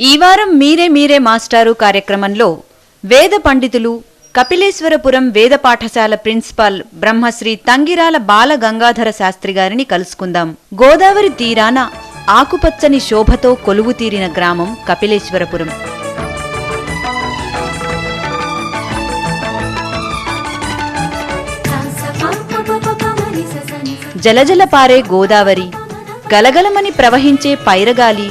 ఈ వారం మీరే మీరే మాస్టారు కార్యక్రమంలో వేద పండితులు కపిలేశ్వరపురం వేద పాఠశాల ప్రిన్సిపాల్ బ్రహ్మశ్రీ తంగిరాల బాల గంగాధర శాస్త్రి గారిని కలుసుకుందాం. గోదావరి తీరాన ఆకుపచ్చని శోభతో కొలువు తీరిన గ్రామం కపిలేశ్వరపురం. జలజల పారే గోదావరి గలగలమని ప్రవహించే పైరగాలి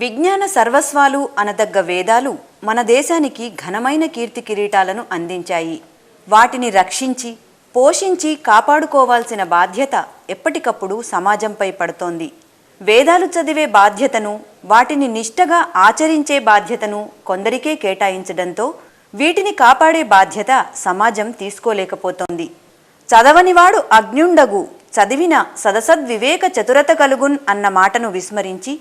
విజ్ఞాన సర్వస్వాలు అనదగ్గ వేదాలు మన దేశానికి ఘనమైన కీర్తి కిరీటాలను అందించాయి. వాటిని రక్షించి పోషించి కాపాడుకోవాల్సిన బాధ్యత ఎప్పటికప్పుడు సమాజంపై పడుతోంది. వేదాలు చదివే బాధ్యతను వాటిని నిష్టగా ఆచరించే బాధ్యతను కొందరికే కేటాయించడంతో వీటిని కాపాడే బాధ్యత సమాజం తీసుకోలేకపోతోంది. చదవనివాడు అజ్ఞుండగు చదివిన సదసద్వివేక చతురత కలుగున్ అన్న మాటను విస్మరించి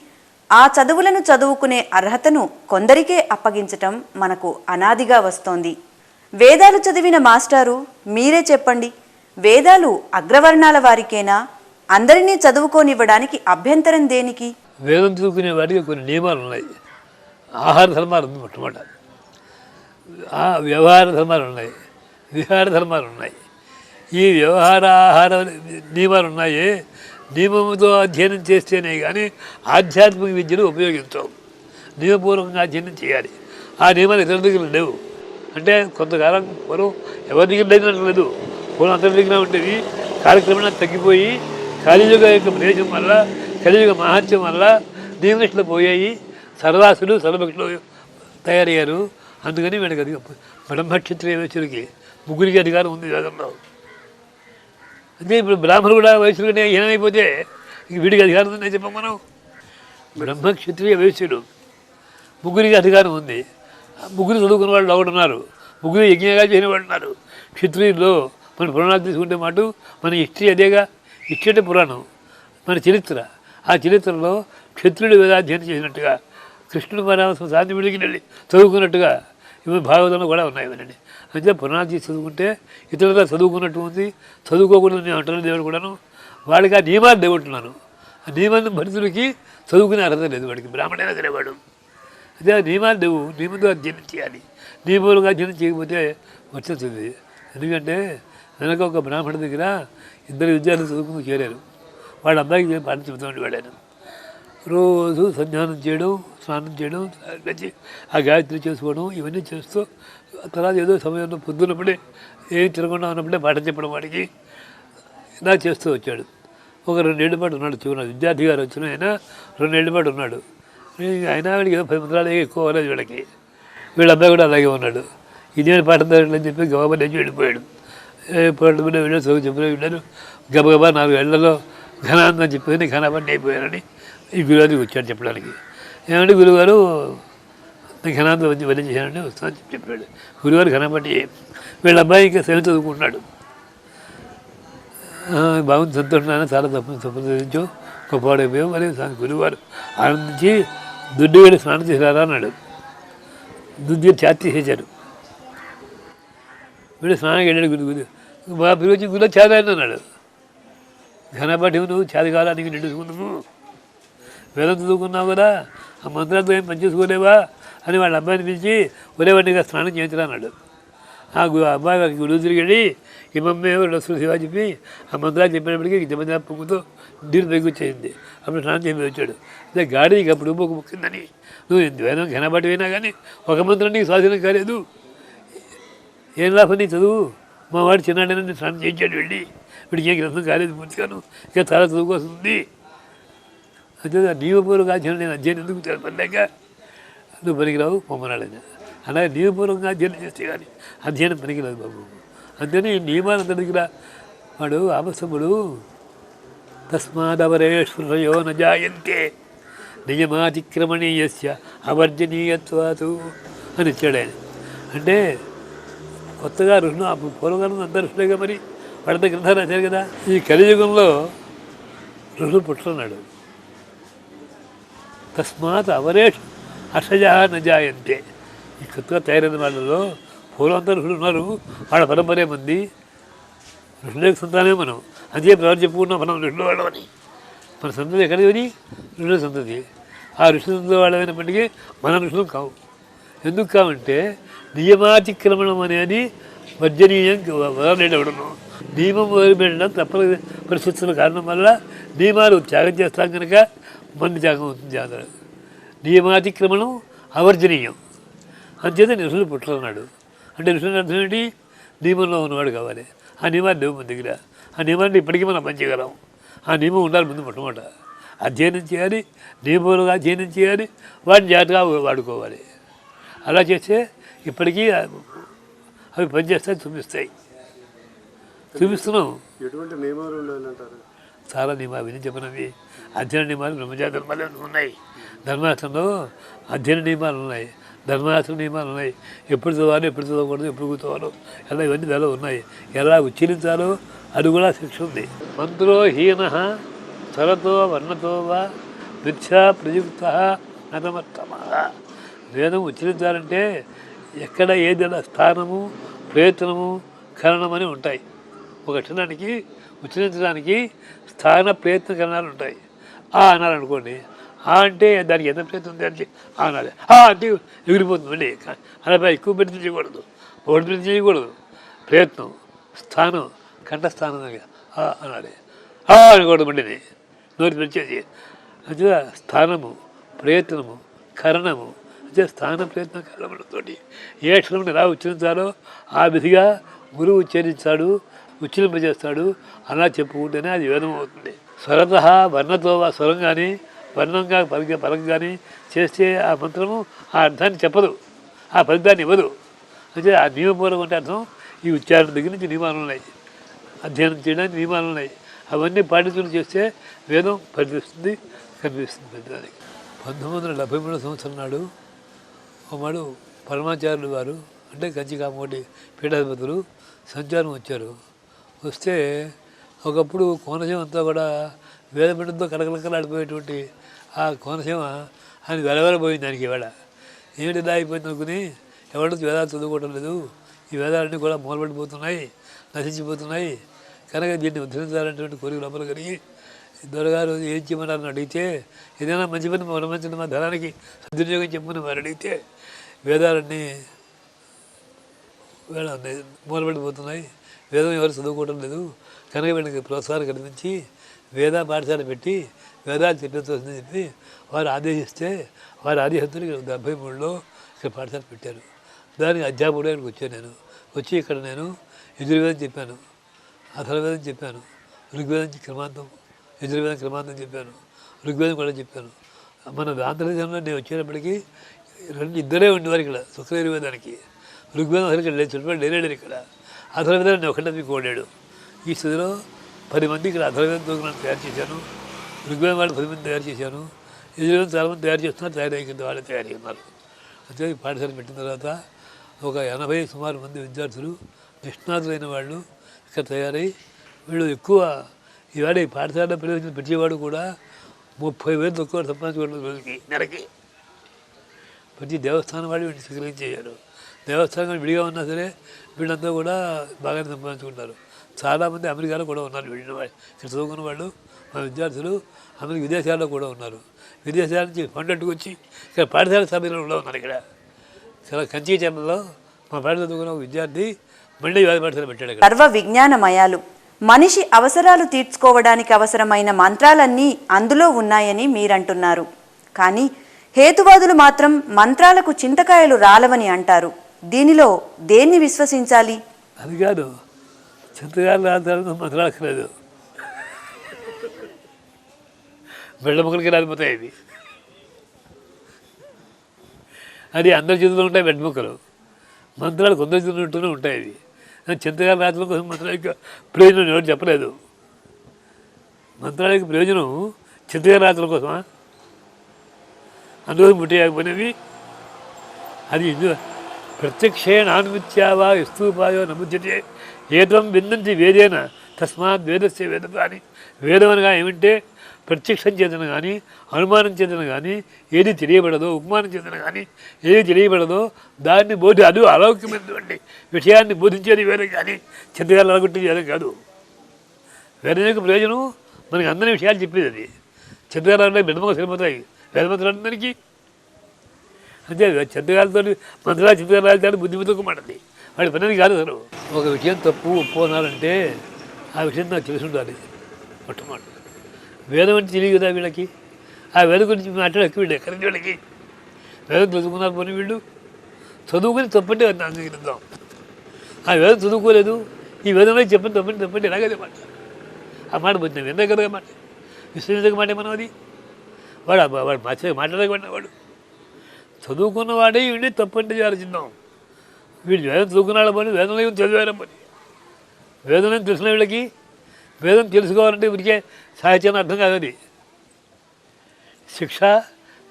ఆ చదువులను చదువుకునే అర్హతను కొందరికే అప్పగించటం మనకు అనాదిగా వస్తోంది. వేదాలు చదివిన మాస్టారు మీరే చెప్పండి. వేదాలు అగ్రవర్ణాల వారికేనా? అందరినీ చదువుకోనివ్వడానికి అభ్యంతరం దేనికి? వేదం చదువుకునే వారికి కొన్ని నియమాలు ఉన్నాయి. ఆహార ధర్మాలు ఉంది మొట్టమొదట. వ్యవహార ధర్మాలు ఉన్నాయి. విహార ధర్మాలు ఉన్నాయి. ఈ వ్యవహార ఆహార నియమాలు ఉన్నాయి. నియమముతో అధ్యయనం చేస్తేనే కానీ ఆధ్యాత్మిక విద్యను ఉపయోగించవు. నియమపూర్వకంగా అధ్యయనం చేయాలి. ఆ నియమాలు ఇతరుల దగ్గర లేవు. అంటే కొంతకాలం పూర్వం ఎవరి దగ్గర లేదు. పూర్వం అందరి దగ్గర ఉండేవి. కార్యక్రమాలు తగ్గిపోయి కలియుగ యొక్క ప్రదేశం వల్ల కలియుగ మహత్యం వల్ల నియమనిష్టలు పోయాయి. సర్వాసులు సర్వభక్తులు తయారయ్యారు. అందుకని వీళ్ళకి అది బ్రహ్మక్షత్రియ వయసులకి ముగ్గురికి అధికారం ఉంది వేదంలో అంటే ఇప్పుడు బ్రాహ్మణుడు కూడా వయసులోనే ఏమైపోతే వీడికి అధికారం ఉందని చెప్పాం మనం. బ్రహ్మక్షత్రియ వయస్సుడు. ముగ్గురికి అధికారం ఉంది. ఆ ముగ్గురు చదువుకున్న వాళ్ళు ఒకడున్నారు ముగ్గురు యజ్ఞంగా చేసిన వాళ్ళు ఉన్నారు. క్షత్రియుల్లో మన పురాణాలు తీసుకుంటే మాట మన హిస్టరీ అదేగా. హిస్టరీ అంటే పురాణం. మన చరిత్ర. ఆ చరిత్రలో క్షత్రుడు వేదాధ్యయనం చేసినట్టుగా కృష్ణుడు పరామర్శం శాంతి విడికి వెళ్ళి చదువుకున్నట్టుగా ఇవి భాగవతంలో కూడా ఉన్నాయి ఇవన్నీ. అంటే పునాది చదువుకుంటే ఇతరులుగా చదువుకున్నట్టు ఉంది చదువుకోకుండా నేను అంటున్న దేవుడు కూడాను. వాడికి ఆ నియమాలు దేవుంటున్నాను ఆ నియమాన్ని భరితుడికి చదువుకునే అర్హత లేదు వాడికి. బ్రాహ్మణైనా సరే వాడు అదే ఆ నియమాలు లేవు నియమంతో అధ్యయనం చేయాలి. నియమాలుగా అధ్యయనం చేయకపోతే వచ్చేస్తుంది ఎందుకంటే వెనక ఒక బ్రాహ్మణ దగ్గర ఇద్దరు విద్యార్థులు చదువుకుని చేరారు. వాళ్ళ అబ్బాయికి పాఠం చెబుతామండి వాడాను. ఆయన రోజు సన్యానం చేయడం స్నానం చేయడం ఆ గాయత్రి చేసుకోవడం ఇవన్నీ చేస్తూ తర్వాత ఏదో సమయంలో పొద్దున్నప్పుడే ఏం తిరగకుండా ఉన్నప్పుడే పాఠం చెప్పడం వాడికి. ఇలా చేస్తూ వచ్చాడు. ఒక రెండేళ్ళ పాటు ఉన్నాడు చివరి విద్యార్థి గారు వచ్చిన ఆయన రెండేళ్ళ పాటు ఉన్నాడు. అయినా వీడికి ఏదో పది మంత్రాలు ఎక్కువ అవ్వలేదు వీళ్ళకి. వీళ్ళ అబ్బాయి కూడా అలాగే ఉన్నాడు. ఇదే పాఠం అని చెప్పి గబాబా లేచి వెళ్ళిపోయాడు. పాటలు కూడా వెళ్ళారు చదువు చెప్పిన వెళ్ళారు గబగబా నాలుగు ఏళ్ళలో ఘనాందని చెప్పి ఘనాబండి అయిపోయారని ఈ గురువారికి వచ్చాడు చెప్పడానికి. ఏమంటే గురుగారు ఘనాంతం వచ్చి వెళ్ళి చేశానండి వస్తానని చెప్పి చెప్పాడు. గురువారు ఘనపట్టి వీళ్ళ అబ్బాయి ఇంకా సెవెన్ చదువుకుంటున్నాడు. బాగుంది సంతోషం చాలా తప్పు సంప్రదించు గొప్పవాడైపోయావు మరి గురువారు ఆనందించి దుడ్డు వెళ్ళి స్నానం చేశారా? అన్నాడు. దుడ్డు ఛాతి చేసేశారు వీడు స్నానం వెళ్ళాడు గురు గురు మా పిలిచి గురువు చేదాన్ని అన్నాడు. ఘనపాటి నువ్వు చాది కాదా నీకు నిండుకున్నాము వేదం చదువుకున్నావు కదా? ఆ మంత్రాలతో ఏం పనిచేసుకోలేవా అని వాళ్ళ అబ్బాయిని పిలిచి ఒరే వాడిగా స్నానం చేయించరా అన్నాడు. ఆ అబ్బాయి వారికి గురువు తిరిగి ఈ మమ్మీ రసు శివ చెప్పి ఆ మంత్రాలు చెప్పినప్పటికీ జమదా పొంగుతో నీరు పైకి వచ్చేసింది అప్పుడు స్నానం చెప్పి వచ్చాడు. అదే గాడికి అప్పుడు ఒక ముక్కిందని. నువ్వు ఎంత వేదం ఘనపాటి అయినా కానీ ఒక మంత్రం నీకు స్వాధీనం కాలేదు. ఏం లాభం నీ చదువు? మా వాడు చిన్నాడైనా స్నానం చేయించాడు వెళ్ళి. వీడికి ఏ గ్రంథం కాలేదు పూర్తిగాను. ఇక చాలా చదువుకోస్తుంది అదే నియమపూర్వక అధ్యయనం నేను అధ్యయనం ఎందుకు తెలపలేక? నువ్వు పనికిరావు పొమ్మనాడని అలాగే నియమపూర్వంగా అధ్యయనం చేస్తే కానీ అధ్యయనం పనికిరాదు బాబు. అందుకని ఈ నియమాలు అంత దగ్గర వాడు ఆపస్తముడు తస్మాదవరేశ్వరయో నజాయంతే నియమాతిక్రమణీయస్య అవర్జనీయత్వాతు అని ఇచ్చాడు ఆయన. అంటే కొత్తగా ఋషులు అప్పుడు పూర్వకాలం అంతా ఋషులేగా మరి వాళ్ళంతా గ్రంథాలు రాశారు కదా. ఈ కలియుగంలో ఋషులు పుట్టున్నాడు తస్మాత్ అవరేష్ అషజా నజాయంతే ఈ కొత్తగా తయారైన వాళ్ళలో పూర్వంతరుషులు ఉన్నారు. వాళ్ళ పరంపరే మంది. ఋషులకు సంతానే మనం. అదే ఎవరు చెప్పుకున్నాం మనం ఋషుల వాళ్ళమని. మన సంతతి ఎక్కడిది ఋషుల సంతతి. ఆ ఋషుల సంతతి వాళ్ళమైనప్పటికీ మన ఋషులు కావు. ఎందుకు కావంటే నియమాతిక్రమణం అనేది వర్జనీయం వదలేటవడను నియమం వదిలిపెట్టడం తప్పని పరిస్థితుల కారణం వల్ల నియమాలు త్యాగం చేస్తాం కనుక మన త్యాగం అవుతుంది జాతర నియమాతిక్రమణం అవర్జనీయం. అంచేత ఋషులు పుట్టన్నాడు అంటే ఋషులు అర్థం ఏంటి? నియమంలో ఉన్నవాడు కావాలి. ఆ నియమాలు లేవు మన దగ్గర. ఆ నియమాన్ని ఇప్పటికీ మనం పనిచేయగలం ఆ నియమం ఉండాలి ముందు మొట్టమొదట. అధ్యయనం చేయాలి నియమాలుగా అధ్యయనం చేయాలి వాటిని జాగ్రత్తగా వాడుకోవాలి. అలా చేస్తే ఇప్పటికీ అవి పనిచేస్తాయి చూపిస్తాయి చూపిస్తున్నాం ఎటువంటి నియమాలు ఉండాలంటారు చాలా నియమాలు విని చెప్పినవి. అధ్యయన నియమాలు బ్రహ్మచారి ధర్మాలు ఉన్నాయి. ధర్మాసనంలో అధ్యయన నియమాలు ఉన్నాయి. ధర్మాసన నియమాలు ఉన్నాయి. ఎప్పుడు చదవాలి ఎప్పుడు చదవకూడదు ఎప్పుడు కూర్చోవాలో ఎలా ఇవన్నీ దాలో ఉన్నాయి. ఎలా ఉచ్చరించాలో అది కూడా శిక్ష ఉంది. మంత్రో హీన స్వరతో వర్ణతో వా మిథ్యా ప్రయుక్త అనమత్తమ వేదం ఉచ్చరించాలంటే ఎక్కడ ఏది స్థానము ప్రయత్నము కరణమని ఉంటాయి. ఒక క్షణానికి ఉచ్చరించడానికి స్థాన ప్రయత్న కరణాలు ఉంటాయి. ఆ అనుకోండి. ఆ అంటే దానికి ఎంత ప్రయత్నం ఉంది అంటే ఆ అనాలి ఆ అంటే ఎగిరిపోతుంది మళ్ళీ. అలా ఎక్కువ ప్రయత్నం చేయకూడదు. ఒకటి ప్రయత్నం చేయకూడదు. ప్రయత్నం స్థానం కంఠస్థానం దగ్గర అనాలి ఆ అనకూడదు మళ్ళీ నోటి తెచ్చేసి అంటే స్థానము ప్రయత్నము కరణము. అంటే స్థాన ప్రయత్న కరణములతోటి ఏ క్షణం ఎలా ఉచ్చరించాలో ఆ విధిగా గురువు ఉచ్చరించాడు ఉచ్చరింపజేస్తాడు. అలా చెప్పుకుంటేనే అది వేదం అవుతుంది. స్వరత వర్ణతో ఆ స్వరం కానీ వర్ణంగా పలిక పరం కానీ చేస్తే ఆ మంత్రము ఆ అర్థాన్ని చెప్పదు. ఆ ఫలితాన్ని ఇవ్వదు. అంటే ఆ నియమపూర్వం అంటే అర్థం ఈ ఉచ్చారణ దగ్గర నుంచి నియమాలు ఉన్నాయి. అధ్యయనం చేయడానికి నియమాలు ఉన్నాయి. అవన్నీ పాటించుకుని చేస్తే వేదం పరిపిస్తుంది కనిపిస్తుంది పెద్దదానికి పంతొమ్మిది వందల డెబ్బై మూడో సంవత్సరం నాడు ఒకమాడు పరమాచార్యులు వారు అంటే కంచి కామోటి పీఠాధిపతులు సంచారం వచ్చారు. వస్తే ఒకప్పుడు కోనసీమ అంతా కూడా వేదపీఠంతో కలకలకలాడిపోయేటువంటి ఆ కోనసీమ ఆయన వెలవెలబోయింది దానికి ఇవాళ. ఏమిటి ఇలా అయిపోయింది అనుకుని ఎవరి వేదాలు చదువుకోవటం లేదు. ఈ వేదాలన్నీ కూడా మూలపడిపోతున్నాయి నశించిపోతున్నాయి. కనుక దీన్ని ఉద్ధరించాలనేటువంటి కోరిక లోపల కలిగి దొరగారు ఏం చేయమన్నారని అడిగితే ఏదైనా మంచి పని మనం మా ధనానికి సద్వినియోగం చెప్పమని వారు అడిగితే వేదాలన్నీ వేళ మూలపడిపోతున్నాయి వేదం ఎవరు చదువుకోవడం లేదు. కనుక వీళ్ళకి ప్రోత్సాహం కల్పించి వేద పాఠశాల పెట్టి వేదాలు చెప్పించవలసిందని చెప్పి వారు ఆదేశిస్తే వారి ఆదేశంతో ఇక్కడ డెబ్బై మూడులో ఇక్కడ పాఠశాల పెట్టారు. దానికి అధ్యాపకుడు ఇక్కడికి వచ్చాను నేను. వచ్చి ఇక్కడ నేను యజుర్వేదం చెప్పాను. అథర్వేదం చెప్పాను. ఋగ్వేదం క్రమాంతం యజుర్వేదం క్రమాంతం చెప్పాను. ఋగ్వేదం కూడా చెప్పాను. మన ఆంధ్రదేశంలో నేను వచ్చేటప్పటికి రెండు ఇద్దరే ఉండేవారు ఇక్కడ శుక్రయజుర్వేదానికి ఋగ్వేదం అసలు ఇక్కడ లేదు చుట్టుపక్కల లేలేడు ఇక్కడ. అథర్వేదాన్ని ఒకటే మీకు ఓడాడు ఈ స్థితిలో పది మంది ఇక్కడ అథర్వేదంతో తయారు చేశాను. ఋగ్వేదం వాళ్ళు పది మంది తయారు చేశాను. యజుర్వేదం చాలామంది తయారు చేస్తున్నారు. తయారు కింద వాళ్ళే తయారు చేస్తున్నారు అంతే పాఠశాల పెట్టిన తర్వాత ఒక ఎనభై సుమారు మంది విద్యార్థులు నిష్ణాతులైన వాళ్ళు ఇక్కడ తయారై వీళ్ళు ఎక్కువ ఈవేళ ఈ పాఠశాల ప్రవేశం పెట్టేవాడు కూడా ముప్పై వేలు తక్కువ సంపాదించుకోవడం రోజుకి నెలకి. ప్రతి దేవస్థానం వాళ్ళు వీటిని స్వీకరించేయారు దేవస్థానం విడిగా ఉన్నా సరే వీళ్ళంతా కూడా బాగానే సంపాదించుకుంటారు. చాలామంది అమెరికాలో కూడా ఉన్నారు. వీళ్ళ వాళ్ళు ఇక్కడ చదువుకున్న వాళ్ళు మా విద్యార్థులు అమెరికా విదేశాల్లో కూడా ఉన్నారు. విదేశాల నుంచి ఫండ్ అట్టుకొచ్చి ఇక్కడ పాఠశాల సభ్యులు కూడా ఉన్నారు ఇక్కడ. చాలా కంచి చెన్నలో మా పాఠశాల చదువుకున్న ఒక విద్యార్థి మళ్ళీ వేద పాఠశాల పెట్టాడు ఇక్కడ. సర్వ విజ్ఞానమయాలు. మనిషి అవసరాలు తీర్చుకోవడానికి అవసరమైన మంత్రాలన్నీ అందులో ఉన్నాయని మీరంటున్నారు. కానీ హేతువాదులు మాత్రం మంత్రాలకు చింతకాయలు రాలవని అంటారు. దీనిలో దేన్ని విశ్వసించాలి? అది కాదు. చింతగారు రాత్రాలు మాట్లాడక్కర్లేదు బెళ్ళ ముక్కలకి రాలిపోతాయి అవి. అది అందరి చేతుల్లో ఉంటాయి బెడ్ ముక్కలు. మంత్రాలు కొందరి చేతులు ఉంటూనే ఉంటాయి అది చింతగారు రాత్రుల కోసం మంత్రాలకి ప్రయోజనం ఎవరు చెప్పలేదు. మంత్రాలకి ప్రయోజనం చింతగారు రాత్రుల కోసమా? అందులో ముట్టేయకపోయినవి అది ప్రత్యక్షే ప్రత్యక్షేణ ఇస్తూపాయో స్తూపాయో నముద్యతే ఏతం విందంతి వేదేన తస్మాత్ వేదస్య వేదత అని వేదం అనగా ఏమంటే ప్రత్యక్షం చేతన కానీ అనుమానం చేతన కానీ ఏది తెలియబడదో ఉపమానం చేతన కానీ ఏది తెలియబడదో దాన్ని బోధి అది అలౌక్యమైనటువంటి విషయాన్ని బోధించేది వేదం కానీ చింతగాలు అలగొట్టేది వేదం కాదు. వేదం యొక్క ప్రయోజనం మనకి అందరి విషయాలు చెప్పేది అది. చింతగాలు అంటే బిడ్డమక సరిపోతాయి వేదమంతులందరికీ అంతే చింతకాలతో మంత్రాలు చింతకాలు బుద్ధిమంతుకు మాటది. వాడి పని కాదు అసలు ఒక విషయం తప్పు ఒప్పు అనాలంటే ఆ విషయం నాకు తెలిసి ఉండాలి. మొట్టమొదటి. వేదం అంటే తెలియదు కదా వీళ్ళకి? ఆ వేదం గురించి మాట్లాడక వీళ్ళు ఎక్కడి వీళ్ళకి? వేదం చదువుకున్నారు పోనీ వీళ్ళు? చదువుకుని తప్పంటే అంగీకరిద్దాం ఆ వేదం చదువుకోలేదు. ఈ వేదంలో చెప్పండి తప్పండి తప్పండి ఎలాగదే మాట. ఆ మాట పోతుంది విందే కదా మాట. విశ్వసించక మాట మనం అది? వాడు వాడు మాట్లాడే మాట్లాడకుండా వాడు. చదువుకున్నవాడే వీడి తప్పంటే ఆలోచిద్దాం వీడు వేదం చదువుకున్నాడు పని వేదంలో ఏం చదివారు పని. వేదం తెలిసిన వీళ్ళకి. వేదం తెలుసుకోవాలంటే వీరికే సాహిత్యాన్ని అర్థం కాదు శిక్ష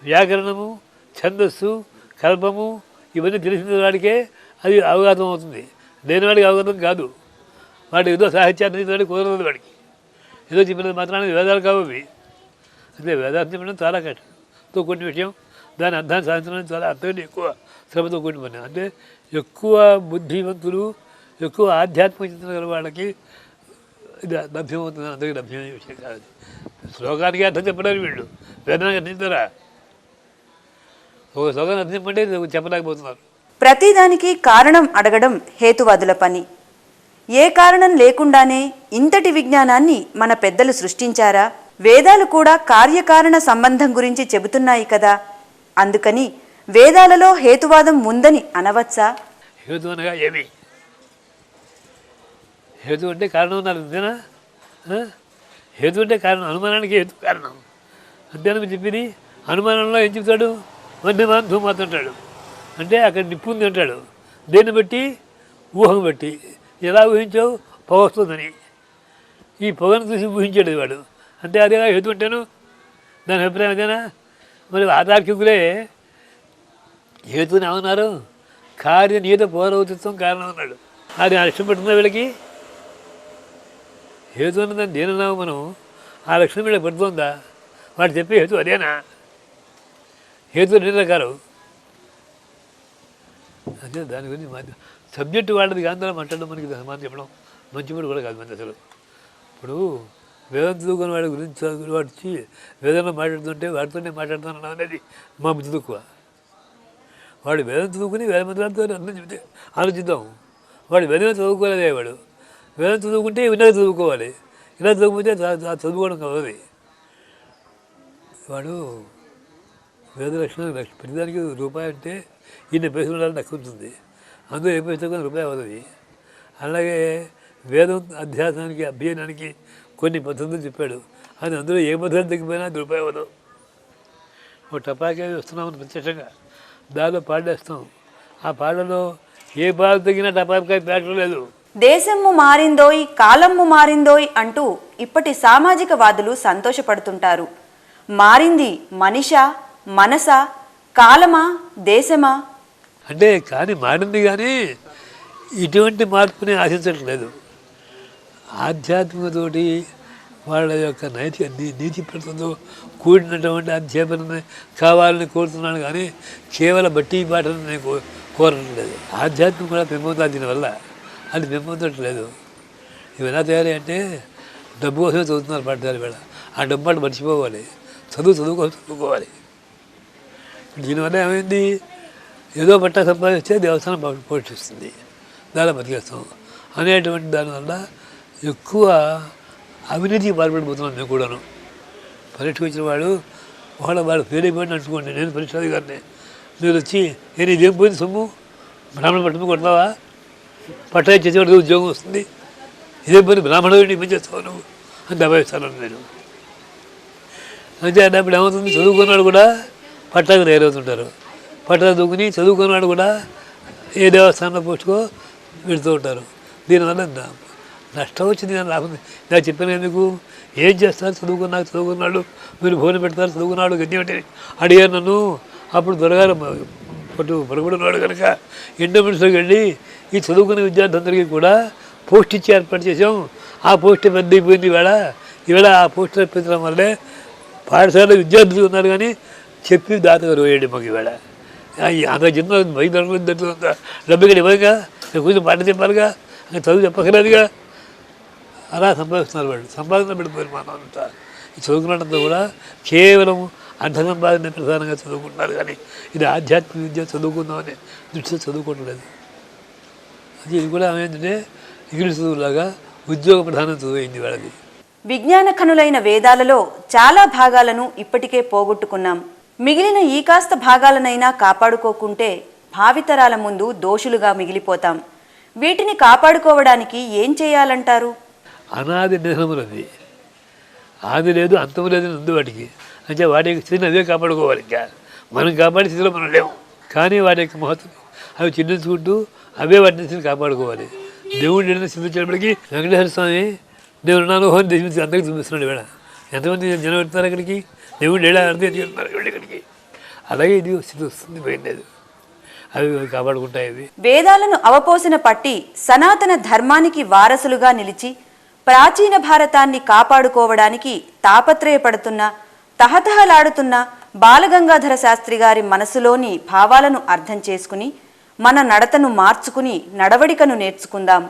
వ్యాకరణము ఛందస్సు కల్పము ఇవన్నీ తెలిసిన వాడికే అది అవగాహన అవుతుంది. లేని వాడికి అవగాహన కాదు. వాడు ఏదో సాహిత్యాన్ని వాడికి కుదరదు వాడికి. ఏదో చెప్పినది మాత్రానికి వేదాలు కావు అంటే అదే వేదాంతం చెప్పడం చాలా కష్టంతో కొన్ని విషయం దాని అర్థాన్ని సాధించడం చాలా అర్థం ఎక్కువ. శ్రమతో కూడిన పని. అంటే ఎక్కువ బుద్ధివంతులు ఎక్కువ ఆధ్యాత్మిక చింతన గల వాళ్ళకి ఇది లభ్యమవుతుంది అందరికీ లభ్యమయ్యే విషయం కాదు. శ్లోకానికి అర్థం చెప్పడానికి వీళ్ళు. వేదానికి అర్థం ఒక శ్లోకాన్ని అర్థం చెప్పలేకపోతున్నారు. ప్రతిదానికి కారణం అడగడం హేతువాదుల పని. ఏ కారణం లేకుండానే ఇంతటి విజ్ఞానాన్ని మన పెద్దలు సృష్టించారా? వేదాలు కూడా కార్యకారణ సంబంధం గురించి చెబుతున్నాయి కదా. అందుకని వేదాలలో హేతువాదం ఉందని అనవచ్చా? హేతు అనగా ఏమి? హేతు అంటే కారణం ఉన్నారు అంతేనా? హేతు అంటే కారణం అనుమానానికి హేతు కారణం. అంతేనా మీరు చెప్పింది? అనుమానంలో ఏం చెప్తాడు? వన్యమాన్ ధూమాత్ అంటాడు. అంటే అక్కడ నిప్పుంది అంటాడు. దేన్ని బట్టి? ఊహను బట్టి. ఎలా ఊహించావు? పొగ వస్తుందని. ఈ పొగను చూసి ఊహించాడు వాడు. అంటే అదేలా హేతు అంటాను? దాని అభిప్రాయం అదేనా మరి ఆతార్కికులే హేతుని ఏమన్నారు? కార్యనీత పౌరవతిత్వం కారణం అన్నాడు అది ఆ లక్ష్యం పెడుతుందా వీళ్ళకి? హేతు అన్నదాన్ని దేనన్నావు మనం? ఆ లక్ష్యం వీళ్ళకి పెడుతుందా వాడు చెప్పే హేతు అదేనా? హేతు రెండు రకాలు. అదే దాని గురించి మాధ్య సబ్జెక్టు వాళ్ళది కాంతలో మాట్లాడడం మనకి సమానం చెప్పడం మంచివాడు కూడా కాదు మంది అసలు. ఇప్పుడు వేదం చదువుకున్న వాడి గురించి వాడిచ్చి వాడు వేదంలో మాట్లాడుతుంటే వాడితోనే మాట్లాడుతున్నాను అనేది మా బుద్ధి తక్కువ. వాడు వేదం చదువుకుని వేద మంత్రాలతో అర్థం చెబితే ఆలోచిద్దాం. వాడు వేదమే చదువుకోలేదే వాడు. వేదం చదువుకుంటే వినగా చదువుకోవాలి. ఇలా చదువుకుంటే చదువుకోవడం కావాలి వాడు వేద లక్షణం లక్ష ప్రతిదానికి రూపాయి అంటే ఇన్ని పైసలు ఉండాలని దక్కుతుంది అందులో ఏ పైసలు రూపాయి అవుతుంది అలాగే వేదం అధ్యాసానికి అభ్యయనానికి కొన్ని పద్ధతులు చెప్పాడు. అది అందులో ఏ పద్ధతి తగ్గిపోయినా అది రూపాయి అవ్వదు. ఒక టపాకే వస్తున్నామని ప్రత్యక్షంగా దానిలో పాడేస్తాం. ఆ పాటలో ఏ పాట తగినా టపాకాయ లేదు. దేశము మారిందోయ్ కాలము మారిందోయ్ అంటూ ఇప్పటి సామాజిక వాదులు సంతోషపడుతుంటారు. మారింది మనిషా మనసా కాలమా దేశమా? అంటే కానీ మారింది కానీ ఇటువంటి మార్పుని ఆశించట్లేదు ఆధ్యాత్మికతోటి వాళ్ళ యొక్క నైతిక నీ నీతి ప్రతతో కూడినటువంటి అధ్యాపన కావాలని కోరుతున్నాను కానీ కేవలం బట్టి పాటను నేను కోరట్లేదు ఆధ్యాత్మం కూడా పెంపొందాలి దీనివల్ల. అది పెంపొందట్లేదు. ఇవి ఎలా తయారంటే అంటే డబ్బు కోసమే చదువుతున్నారు పాఠశాల వేళ. ఆ డబ్బు పాటు మర్చిపోవాలి. చదువు చదువుకో చదువుకోవాలి. దీనివల్ల ఏమైంది? ఏదో పట్ట సంపాదిస్తే దేవస్థానం పోషిస్తుంది. దాని బతికేస్తాం. అనేటువంటి దానివల్ల ఎక్కువ అవినీతికి పాల్పడిపోతున్నాం మేము కూడాను. పరీక్ష వచ్చిన వాడు వాళ్ళ వాడు ఫెయిల్ అయిపోయిన అనుకోండి నేను పరీక్ష అధికారిని మీరు వచ్చి నేను ఇదేం పోయింది సొమ్ము? బ్రాహ్మణ పట్టుకు కొడతావా పట్టా చేసేవాడికి ఉద్యోగం వస్తుంది. ఇదే పోయింది? బ్రాహ్మణుడిని ఏం చేస్తావు నువ్వు? అని దబాయిస్తాను నేను. అంతే అన్నప్పుడు ఏమవుతుంది? చదువుకున్నాడు కూడా పట్టాకు తయారవుతుంటారు. పట్టా దూకుని చదువుకున్నాడు కూడా ఏ దేవస్థానంలో పోస్టుకో పెడుతూ ఉంటారు. దీనివల్ల నష్టం వచ్చింది కానీ లాభం ఇలా చెప్పాను ఎందుకు? ఏం చేస్తారు చదువుకున్నాక చదువుకున్నాడు. మీరు భోజనం పెడతారు చదువుకున్నాడు. గట్టి అంటే అడిగారు నన్ను. అప్పుడు దొరగారు పట్టు పరుగుడున్నాడు కనుక. ఇంటర్మీడియట్లోకి వెళ్ళి ఈ చదువుకునే విద్యార్థులందరికీ కూడా పోస్ట్ ఇచ్చి ఏర్పాటు చేసాం ఆ పోస్ట్ పెద్ద అయిపోయింది ఈవేళ. ఈవేళ ఆ పోస్ట్ పెంచడం వల్లే పాఠశాల విద్యార్థులు ఉన్నారు కానీ చెప్పి దాతగారు వేయండి మాకు ఈవేళ. అంత చిన్న బయలుదేరలేదు డబ్బు ఇక్కడ ఇవ్వగా కొంచెం పాట చెప్పాలిగా. చదువు చెప్పకలేదుగా అలా సంపాదిస్తున్నారు వాళ్ళు. సంపాదన పెడిపోయిన మానవ అంతా. ఈ చదువుకున్నదంతా కూడా కేవలం అర్థ సంపాదన ప్రధానంగా చదువుకుంటున్నారు కానీ ఇది ఆధ్యాత్మిక విద్య చదువుకుందామని దృష్టితో చదువుకోవట్లేదు అది ఇది కూడా ఏంటంటే ఇంగ్లీష్ చదువులాగా ఉద్యోగ ప్రధానం చదువు అయింది వాళ్ళది. విజ్ఞాన కనులైన వేదాలలో చాలా భాగాలను ఇప్పటికే పోగొట్టుకున్నాం. మిగిలిన ఈ కాస్త భాగాలనైనా కాపాడుకోకుంటే భావితరాల ముందు దోషులుగా మిగిలిపోతాం. వీటిని కాపాడుకోవడానికి ఏం చేయాలంటారు? అనాది నిధనములది. ఆది లేదు అంతము లేదు ఉంది వాటికి. అంటే వాటి యొక్క స్థితిని అవే కాపాడుకోవాలి ఇంకా. మనం కాపాడే స్థితిలో మనం లేవు కానీ వాటి యొక్క మహత్వం అవి చిందించుకుంటూ అవే వాటిని స్థితిని కాపాడుకోవాలి. దేవుడు వెళ్ళిన చిందించేటప్పటికి వెంకటేశ్వర స్వామి నేను ఉన్నాను అని అందరికీ చూపిస్తున్నాడు ఇవాళ ఎంతమంది జనం వెళ్తున్నారు అక్కడికి దేవుడు వెళ్ళా అర్థం ఇక్కడికి? అలాగే ఇది స్థితి వస్తుంది పోయినది అవి కాపాడుకుంటాయి వేదాలను అవపోసిన పట్టి సనాతన ధర్మానికి వారసులుగా నిలిచి ప్రాచీన భారతాన్ని కాపాడుకోవడానికి తాపత్రయపడుతున్న తహతహలాడుతున్న బాలగంగాధర శాస్త్రి గారి మనసులోని భావాలను అర్థం చేసుకుని మన నడతను మార్చుకుని నడవడికను నేర్చుకుందాం.